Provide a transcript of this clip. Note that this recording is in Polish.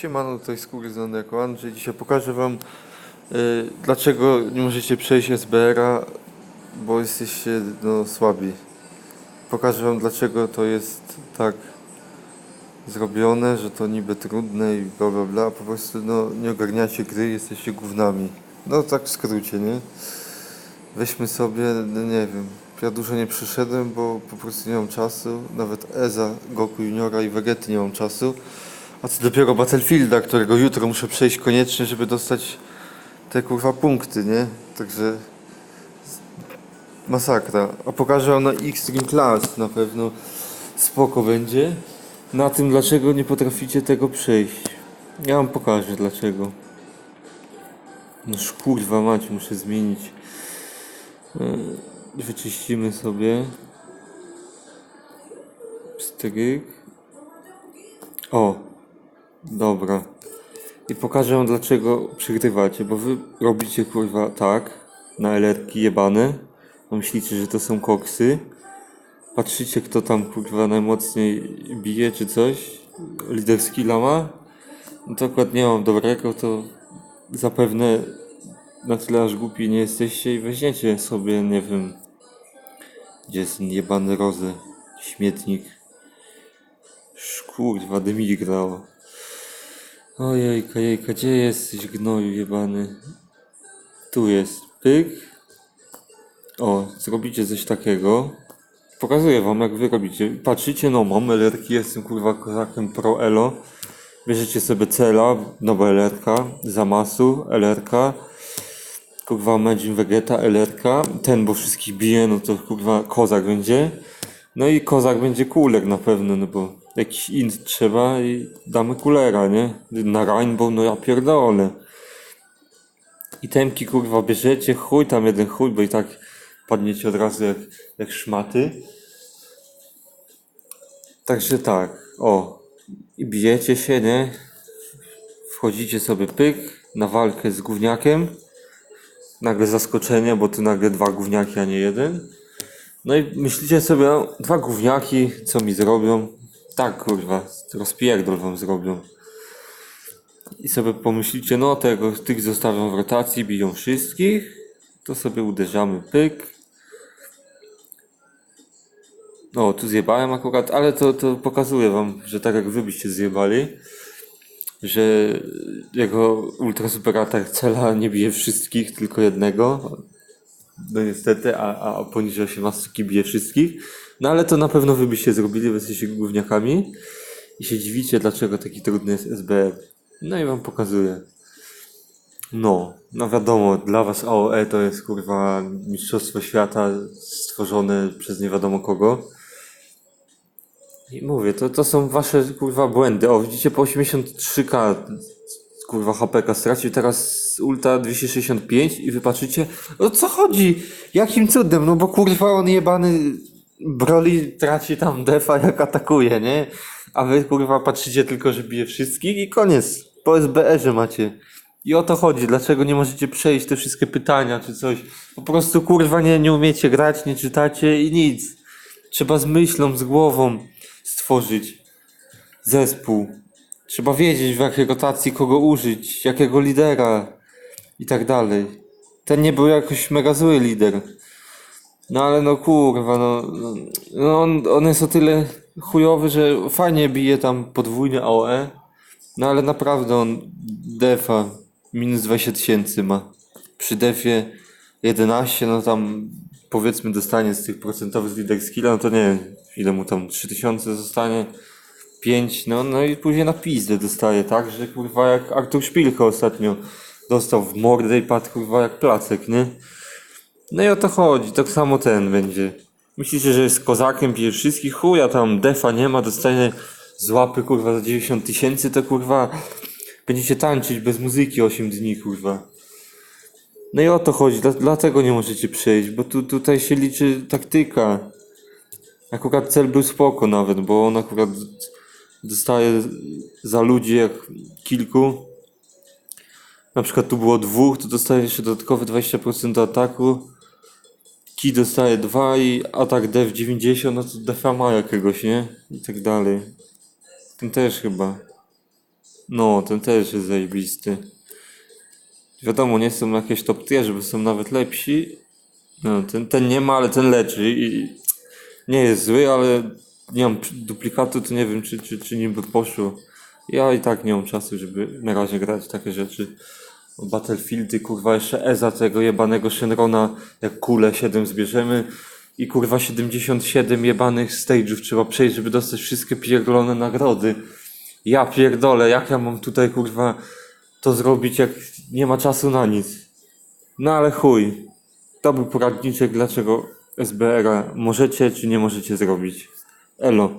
Siemano, tutaj Skóry znany jako Andrzej. Dzisiaj pokażę Wam y, dlaczego nie możecie przejść SBR-a, bo jesteście no, słabi. Pokażę Wam dlaczego to jest tak zrobione, że to niby trudne i bla bla bla, po prostu no, nie ogarniacie gry, jesteście gównami. No tak w skrócie, nie? Weźmy sobie, no nie wiem, ja dużo nie przyszedłem, bo po prostu nie mam czasu. Nawet Eza, Goku Juniora i Vegety nie mam czasu. A co dopiero Battlefielda, którego jutro muszę przejść koniecznie, żeby dostać te kurwa punkty, nie? Także masakra. A pokażę wam na Extreme Class na pewno spoko będzie. Na tym dlaczego nie potraficie tego przejść. Ja wam pokażę dlaczego. No kurwa mać, muszę zmienić. Yy, Wyczyścimy sobie. Stryk. O, dobra. I pokażę wam dlaczego przegrywacie, bo wy robicie kurwa tak, na elerki jebane. Myślicie, że to są koksy. Patrzycie kto tam kurwa najmocniej bije czy coś. Lider skilla ma. No to akurat nie mam dobrego, to zapewne na tyle aż głupi nie jesteście i weźmiecie sobie, nie wiem, gdzie jest ten jebany rozy, śmietnik. Kurwa, dymik grało. Ojejka, jejka, gdzie jesteś gnoju jebany? Tu jest, pyk. O, zrobicie coś takiego. Pokazuję wam jak wy robicie. Patrzycie, no mam elerki, jestem kurwa kozakiem pro elo. Bierzecie sobie cela, nowa elerka, zamasu, elerka. Kurwa, Imagine Vegeta, elerka. Ten, bo wszystkich bije, no to kurwa kozak będzie. No i kozak będzie kuler na pewno, no bo jakiś int trzeba i damy kulera, nie? Na Rainbow, no ja pierdolę. I temki kurwa bierzecie, chuj tam jeden chuj, bo i tak padniecie od razu jak, jak szmaty. Także tak, o. I bijecie się, nie? Wchodzicie sobie pyk na walkę z gówniakiem. Nagle zaskoczenie, bo tu nagle dwa gówniaki, a nie jeden. No i myślicie sobie, no, dwa gówniaki, co mi zrobią? Tak, kurwa, rozpierdol wam zrobią. I sobie pomyślicie, no tego, tych zostawią w rotacji, biją wszystkich. To sobie uderzamy, pyk. O, tu zjebałem akurat, ale to, to pokazuje wam, że tak jak wy byście zjebali, że jego ultra super atak cela nie bije wszystkich, tylko jednego. No niestety, a, a poniżej 18 bije wszystkich. No ale to na pewno wy byście zrobili, bo jesteście gówniakami. I się dziwicie, dlaczego taki trudny jest SBR. No i wam pokazuję. No, no wiadomo, dla was AOE to jest kurwa mistrzostwo świata stworzone przez nie wiadomo kogo. I mówię, to, to są wasze kurwa błędy. O, widzicie po 83k kurwa HPK stracił teraz ulta 265 i wy patrzycie, o co chodzi? Jakim cudem? No bo kurwa on jebany Broly traci tam defa jak atakuje, nie? A wy kurwa patrzycie tylko, że bije wszystkich i koniec. Po SBR-ze macie. I o to chodzi, dlaczego nie możecie przejść te wszystkie pytania czy coś. Po prostu kurwa nie, nie umiecie grać, nie czytacie i nic. Trzeba z myślą, z głową stworzyć zespół. Trzeba wiedzieć w jakiej rotacji kogo użyć, jakiego lidera i tak dalej. Ten nie był jakoś mega zły lider. No ale no kurwa, no, no, on, on jest o tyle chujowy, że fajnie bije tam podwójnie AOE. No ale naprawdę on defa minus 20 tysięcy ma. Przy defie 11, no tam powiedzmy dostanie z tych procentowych lider skilla, no to nie wiem ile mu tam 3000 zostanie. 5, no, no i później na pizdę dostaje, tak? Że kurwa jak Artur Szpilka ostatnio dostał w mordę i padł kurwa jak placek, nie? No i o to chodzi, tak samo ten będzie. Myślicie, że jest kozakiem, bije wszystkich, chuja tam defa nie ma, dostanie z łapy kurwa za 90 tysięcy, to kurwa będziecie tańczyć bez muzyki 8 dni, kurwa. No i o to chodzi, dla, dlatego nie możecie przejść, bo tu, tutaj się liczy taktyka. Akurat cel był spoko nawet, bo on akurat dostaje za ludzi jak kilku. Na przykład tu było dwóch, to dostaje jeszcze dodatkowe 20% do ataku. Ki dostaje 2 i atak def 90, no to defa ma jakiegoś, nie? I tak dalej. Ten też chyba. No, ten też jest zajebisty. Wiadomo, nie są jakieś top tier, żeby są nawet lepsi. No, ten, ten nie ma, ale ten leczy i nie jest zły, ale nie mam duplikatu, to nie wiem, czy, czy, czy nim by poszło. Ja i tak nie mam czasu, żeby na razie grać w takie rzeczy. Battlefieldy, kurwa, jeszcze Eza tego jebanego Shenrona, jak kule 7 zbierzemy i kurwa 77 jebanych stage'ów trzeba przejść, żeby dostać wszystkie pierdolone nagrody. Ja pierdolę, jak ja mam tutaj kurwa to zrobić, jak nie ma czasu na nic. No ale chuj. To był poradniczek, dlaczego SBR-a możecie czy nie możecie zrobić. Elo.